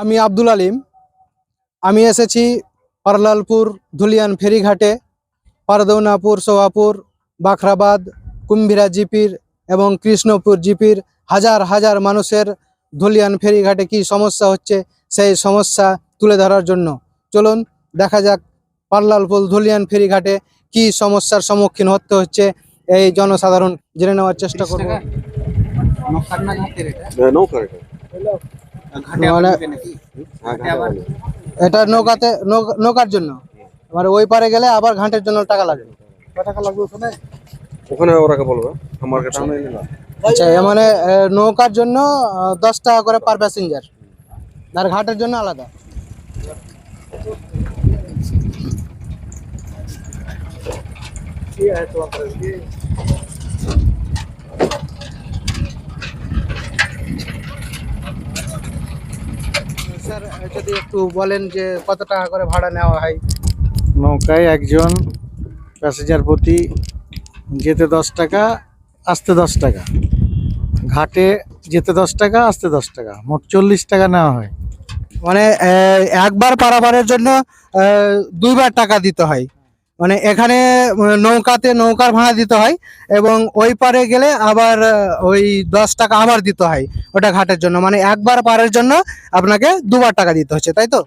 আমি আব্দুল আলিম। আমি এসেছি পারলালপুর ধুলিয়ান ফেরিঘাটে পারদৌনাপুর সোহাপুর বাখরাবাদ কুম্ভীরা জিপির এবং কৃষ্ণপুর জিপির হাজার হাজার মানুষের ধুলিয়ান ফেরিঘাটে কি সমস্যা হচ্ছে সেই সমস্যা তুলে ধরার জন্য। চলুন দেখা যাক পারলালপুর ধুলিয়ান ফেরিঘাটে কি সমস্যার সম্মুখীন হতে হচ্ছে এই জনসাধারণ। জেনে নেওয়ার চেষ্টা করব। নৌকার এটা হ্যাঁ, ঘাটে বলে। এটা নৌকাতে নৌকার জন্য। মানে ওই পারে গেলে আবার ঘাটের জন্য টাকা লাগে। টাকা লাগবে ওখানে? ওখানে ওরাকে বলবে আমার কাছে। আচ্ছা মানে নৌকার জন্য দশ টাকা করে পার প্যাসেঞ্জার আর ঘাটের জন্য আলাদা। স্যার যদি একটু বলেন যে কত টাকা করে ভাড়া নেওয়া হয়? নৌকায় একজন প্যাসেঞ্জার প্রতি যেতে দশ টাকা আসতে দশ টাকা। ঘাটে যেতে দশ টাকা আসতে দশ টাকা। মোট চল্লিশ টাকা নেওয়া হয়। মানে একবার পারাবারের জন্য দুইবার টাকা দিতে হয়। মানে এখানে নৌকাতে নৌকার ভাড়া দিতে হয় এবং ওই পারে গেলে আবার ওই দশ টাকা আবার দিতে হয় ওটা ঘাটের জন্য। মানে একবার পারের জন্য আপনাকে দুবার টাকা দিতে হচ্ছে তাই তো?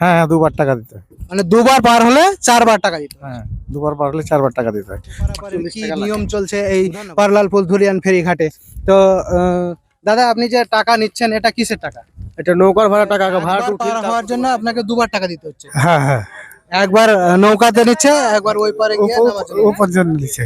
হ্যাঁ হ্যাঁ দুবার টাকা দিতে হয়। মানে দুবার পার হলে চারবার টাকা দিতে হয়। হ্যাঁ দুবার পার হলে চারবার টাকা দিতে হয়। কি নিয়ম চলছে এই পারলালপুর ধুলিয়ান ফেরি ঘাটে? তো দাদা আপনি যে টাকা নিচ্ছেন এটা কিসের টাকা? এটা নৌকার ভাড়া টাকা ভাড়া পার হওয়ার জন্য আপনাকে দুবার টাকা দিতে হচ্ছে। হ্যাঁ হ্যাঁ। একবার নৌকাতে নিচ্ছে একবার ওই পারে গিয়ে নামার জন্য। ও পর্যন্ত নিচ্ছে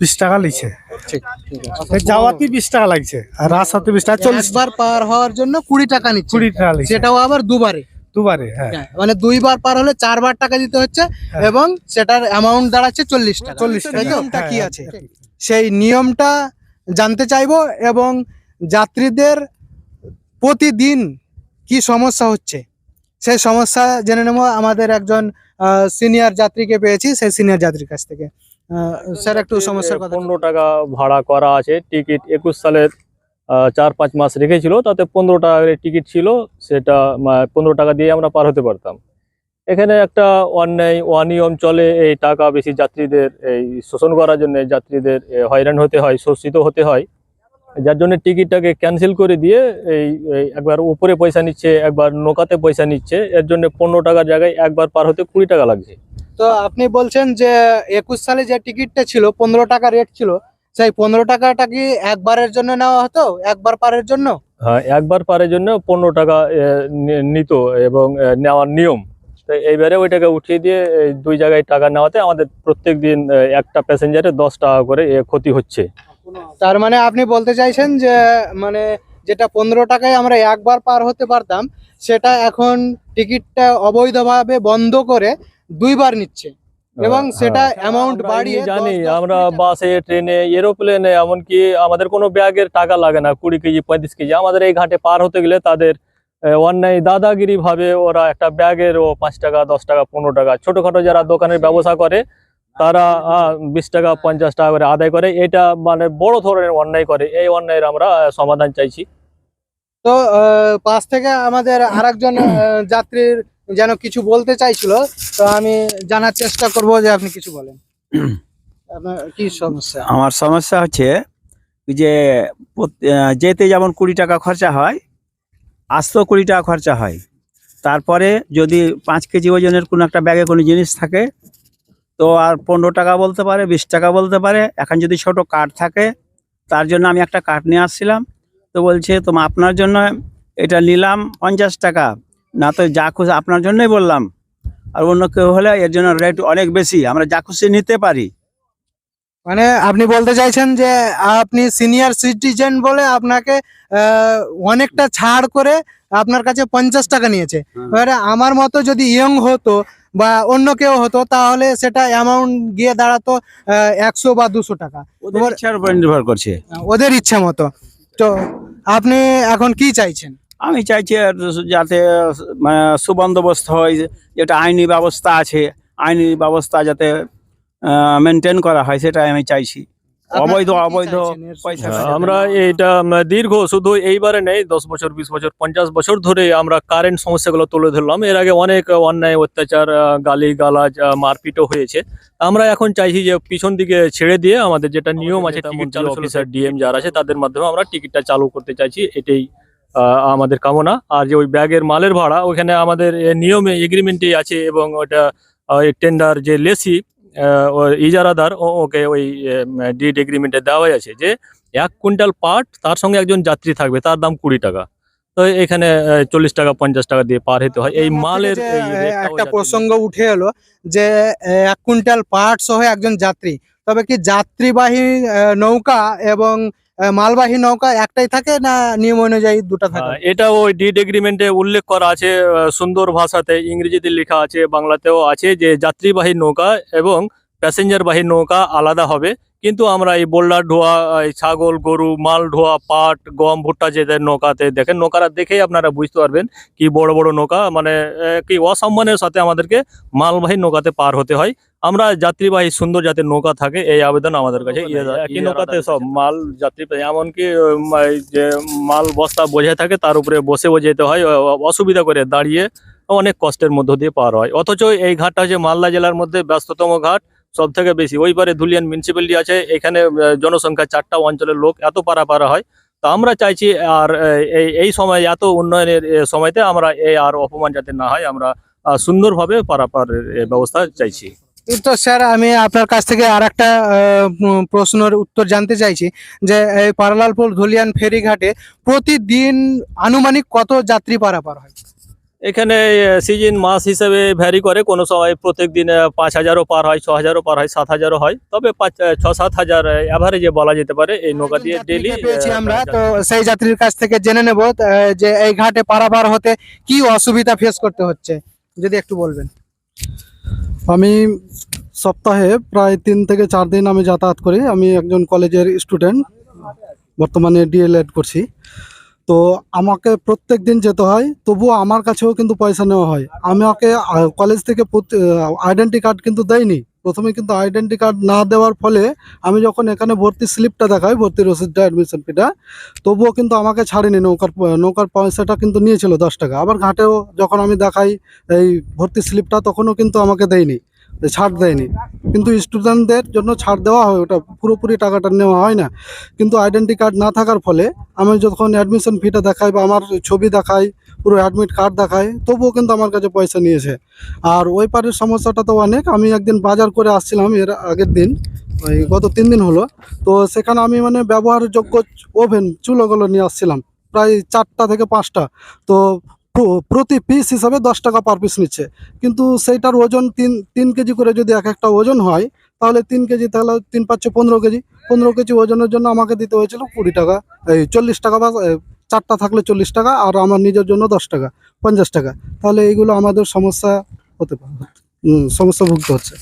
বিশ টাকা লিছে ঠিক ঠিক আছে। যাওয়াতে বিশ টাকা লাগছে আর আসাতে বিশ টাকা চল্লিশ একবার পার হওয়ার জন্য কুড়ি টাকা নিচ্ছে। কুড়ি টাকা লিছে সেটাও আবার দুবারে। দুবারে হ্যাঁ। হ্যাঁ, মানে দুইবার পার হলে চারবার টাকা দিতে হচ্ছে এবং সেটার অ্যামাউন্ট দাঁড়াচ্ছে চল্লিশ টাকা। 40 টাকা। নিয়মটা কি হ্যাঁ, আছে। সেই নিয়মটা জানতে চাইব এবং যাত্রীদের প্রতিদিন কি সমস্যা হচ্ছে? সেই সমস্যা জেনে নেব। আমাদের একজন সিনিয়র যাত্রীকে পেয়েছি সেই সিনিয়র যাত্রীর কাছ থেকে। স্যার একটু সমস্যার কথা পনেরো টাকা ভাড়া করা আছে। টিকিট একুশ সালের চার পাঁচ মাস রেখেছিল তাতে পনেরো টাকা টিকিট ছিল সেটা পনেরো টাকা দিয়ে আমরা পার হতে পারতাম। এখানে একটা অন্যায় অনিয়ম চলে এই টাকা বেশি যাত্রীদের এই শোষণ করার জন্য যাত্রীদের হয়রান হতে হয় শোষিত হতে হয়। যার জন্য টিকিটটাকে ক্যান্সেল করে দিয়ে এই একবার উপরে পয়সা নিচ্ছে একবার নৌকাতে পয়সা নিচ্ছে এর জন্য পনেরো টাকার জায়গায় একবার পার হতে কুড়ি টাকা লাগছে। তো আপনি বলছেন যে একুশ সালে যে টিকিটটা ছিল পনেরো টাকা রেট ছিল সেই পনেরো টাকাটা কি একবারের জন্য নেওয়া হতো? একবার পারের জন্য? হ্যাঁ একবার পারের জন্য পনেরো টাকা নিত এবং নেওয়ার নিয়ম। তো এইবারে ওইটাকে উঠিয়ে দিয়ে এই দুই জায়গায় টাকা নেওয়াতে আমাদের প্রত্যেক দিন একটা প্যাসেঞ্জারে দশ টাকা করে ক্ষতি হচ্ছে। তার মানে আপনি বলতে চাইছেন যে মানে যেটা পনেরো টাকায় আমরা একবার পার হতে পারতাম সেটা এখন টিকিটটা অবৈধভাবে বন্ধ করে দুইবার নিচ্ছে। এবং হ্যাঁ, সেটা হ্যাঁ। অ্যামাউন্ট বাড়িয়ে জানি আমরা বাসে ট্রেনে এরোপ্লেনে এমনকি আমাদের কোনো ব্যাগের টাকা লাগে না কুড়ি কেজি পঁয়ত্রিশ কেজি। আমাদের এই ঘাটে পার হতে গেলে তাদের অন্যায় দাদাগিরি ভাবে ওরা একটা ব্যাগের ও পাঁচ টাকা দশ টাকা পনেরো টাকা। ছোটখাটো যারা দোকানের ব্যবসা করে তারা বিশ টাকা পঞ্চাশ টাকা করে আদায় করে। এটা মানে বড় ধরনের অন্যায় করে। এই অন্যায়ের আমরা সমাধান চাইছি। তো পাশ থেকে আমাদের আরেকজন যাত্রীর যেন কিছু বলতে চাইছিল তো আমি জানার চেষ্টা করব যে আপনি কিছু বলেন। আপনার কি সমস্যা? আমার সমস্যা হচ্ছে যে যেতে যেমন কুড়ি টাকা খরচা হয় আসতেও কুড়ি টাকা খরচা হয়। তারপরে যদি পাঁচ কেজি ওজনের কোনো একটা ব্যাগে কোনো জিনিস থাকে তো আর পনেরো টাকা বলতে পারে বিশ টাকা বলতে পারে। এখন যদি ছোট কার্ড থাকে তার জন্য আমি একটা কার্ড নিয়ে আসছিলাম। তো বলছে তোমার আপনার জন্য এটা নিলাম পঞ্চাশ টাকা। না তো যা খুশি আপনার জন্যই বললাম। আর অন্য কেউ হলে এর জন্য রেট অনেক বেশি আমরা যা খুশি নিতে পারি। মানে আপনি বলতে চাইছেন যে আপনি সিনিয়র সিটিজেন বলে আপনাকে অনেকটা ছাড় করে আপনার কাছে পঞ্চাশ টাকা নিয়েছে। এবারে আমার মতো যদি ইয়ং হতো বা অন্য কেউ হতো তাহলে সেটা অ্যামাউন্ট গিয়ে দাঁড়াতো একশো বা দুশো টাকা। ওদের ইচ্ছার উপর নির্ভর করছে। ওদের ইচ্ছা মতো। তো আপনি এখন কি চাইছেন? আমি চাইছি যাতে মানে সুবন্দোবস্ত হয় যেটা আইনি ব্যবস্থা আছে আইনি ব্যবস্থা যাতে মেনটেন করা হয় সেটাই আমি চাইছি। অবৈধ অবৈধ পয়সা হ্যাঁ, আমরা এটা দীর্ঘ শুধু এইবারে নেই দশ বছর বিশ বছর পঞ্চাশ বছর ধরে আমরা কারেন্ট সমস্যাগুলো তুলে ধরলাম। এর আগে অনেক অন্যায় অত্যাচার গালি গালাজ মারপিটও হয়েছে। আমরা এখন চাইছি যে পিছন দিকে ছেড়ে দিয়ে আমাদের যেটা নিয়ম আছে টিকিট চালু অফিসার ডিএম যারা আছে তাদের মাধ্যমে আমরা টিকিটটা চালু করতে চাইছি। এটাই আহ, আমাদের কামনা। আর যে ওই ব্যাগের মালের ভাড়া ওখানে আমাদের নিয়মে এগ্রিমেন্টে আছে এবং ওটা টেন্ডার যে লেসি ইজারাদার ওকে ওই ডিড এগ্রিমেন্টে দেওয়াই আছে যে এক কুইন্টাল পাট তার সঙ্গে একজন যাত্রী থাকবে তার দাম কুড়ি টাকা। তো এখানে চল্লিশ টাকা পঞ্চাশ টাকা দিয়ে পার হতে হয়। এই মালের একটা প্রসঙ্গ উঠে এলো যে এক কুইন্টাল পাট সহ একজন যাত্রী। তবে কি যাত্রীবাহী নৌকা এবং মালবাহী নৌকা একটাই থাকে না নিয়ম অনুযায়ী দুটো থাকে? হ্যাঁ, এটা ওই ডিড এগ্রিমেন্টে উল্লেখ করা আছে সুন্দর ভাষাতে ইংরেজিতে লেখা আছে বাংলাতেও আছে যে যাত্রীবাহী নৌকা এবং প্যাসেঞ্জার বাহী নৌকা আলাদা হবে। কিন্তু আমরা এই বোল্ডার ধোয়া এই ছাগল গরু মাল ধোয়া পাট গম ভুট্টা যেদের নৌকাতে দেখেন নৌকারা দেখেই আপনারা বুঝতে পারবেন কি বড় বড় নৌকা মানে কি অসম্মানের সাথে আমাদেরকে মালবাহী নৌকাতে পার হতে হয়। আমরা যাত্রীবাহী সুন্দর যাতে নৌকা থাকে এই আবেদন আমাদের কাছে ইয়ে একই নৌকাতে সব মাল যাত্রী এমনকি যে মাল বস্তা বোঝাই থাকে তার উপরে বসেও যেতে হয় অসুবিধা করে দাঁড়িয়ে অনেক কষ্টের মধ্য দিয়ে পার হয়। অথচ এই ঘাটটা হচ্ছে মালদা জেলার মধ্যে ব্যস্ততম ঘাট সব থেকে বেশি। ওই পারে ধুলিয়ান মিউনিসিপ্যালিটি আছে এখানে জনসংখ্যা চারটা অঞ্চলের লোক এত পারাপারা হয়। তো আমরা চাইছি আর এই এই সময় এত উন্নয়নের সময়তে আমরা এই আর অপমান যাতে না হয় আমরা সুন্দরভাবে পারাপারের ব্যবস্থা চাইছি। তো স্যার আমি আপনার কাছ থেকে আর একটা প্রশ্নের উত্তর জানতে চাইছি যে এই পারলালপুর ধুলিয়ান ফেরিঘাটে প্রতিদিন আনুমানিক কত যাত্রী পারাপার হয়? এখানে সিজন মাস হিসেবে ভ্যারি করে। কোনো সময় প্রত্যেক দিন পাঁচ হাজারও পার হয় ছ হাজারও পার হয় সাত হাজারও হয়। তবে পাঁচ ছ সাত হাজার অ্যাভারেজে বলা যেতে পারে। এই নৌকা দিয়ে ডেলি পেয়েছি আমরা। তো সেই যাত্রীর কাছ থেকে জেনে নেব যে এই ঘাটে পারাপার হতে কি অসুবিধা ফেস করতে হচ্ছে? যদি একটু বলবেন। আমি সপ্তাহে প্রায় তিন থেকে চার দিন আমি যাতায়াত করি। আমি একজন কলেজের স্টুডেন্ট, বর্তমানে ডিএলএড করছি। তো আমাকে প্রত্যেক দিন যেতে হয়, তবুও আমার কাছেও কিন্তু পয়সা নেওয়া হয়। আমাকে কলেজ থেকে আইডেন্টি কার্ড কিন্তু দেয়নি প্রথমে কিন্তু আইডেন্টি কার্ড না দেওয়ার ফলে আমি যখন এখানে ভর্তি স্লিপটা দেখাই, ভর্তি রসিদটা অ্যাডমিশন ফিটা তবুও কিন্তু আমাকে ছাড়েনি নৌকার নৌকার পয়সাটা কিন্তু নিয়েছিল দশ টাকা। আবার ঘাটেও যখন আমি দেখাই এই ভর্তি স্লিপটা তখনও কিন্তু আমাকে দেয়নি ছাড় দেয়নি। কিন্তু স্টুডেন্টদের জন্য ছাড় দেওয়া হয়, ওটা পুরোপুরি টাকাটা নেওয়া হয় না। কিন্তু আইডেন্টি কার্ড না থাকার ফলে আমি যখন অ্যাডমিশন ফিটা দেখাই বা আমার ছবি দেখাই, পুরো অ্যাডমিট কার্ড দেখাই, তবুও কিন্তু আমার কাছে পয়সা নিয়েছে। আর ওই পারের সমস্যাটা তো অনেক। আমি একদিন বাজার করে আসছিলাম এর আগের দিন, ওই গত তিন দিন হলো। তো সেখানে আমি মানে ব্যবহারযোগ্য ওভেন চুলোগুলো নিয়ে আসছিলাম, প্রায় চারটা থেকে পাঁচটা। তো প্রতি পিস হিসাবে দশ টাকা পার পিস নিচ্ছে। কিন্তু সেইটার ওজন তিন তিন কেজি করে যদি এক একটা ওজন হয়, তাহলে তিন কেজি, তাহলে তিন পাঁচশো পনেরো কেজি। পনেরো কেজি ওজনের জন্য আমাকে দিতে হয়েছিল কুড়ি টাকা। এই চল্লিশ টাকা বা চারটা থাকলে চল্লিশ টাকা আর আমার নিজের জন্য দশ টাকা, পঞ্চাশ টাকা। তাহলে এইগুলো আমাদের সমস্যা হতে পারে। সমস্যা ভুগতে হচ্ছে।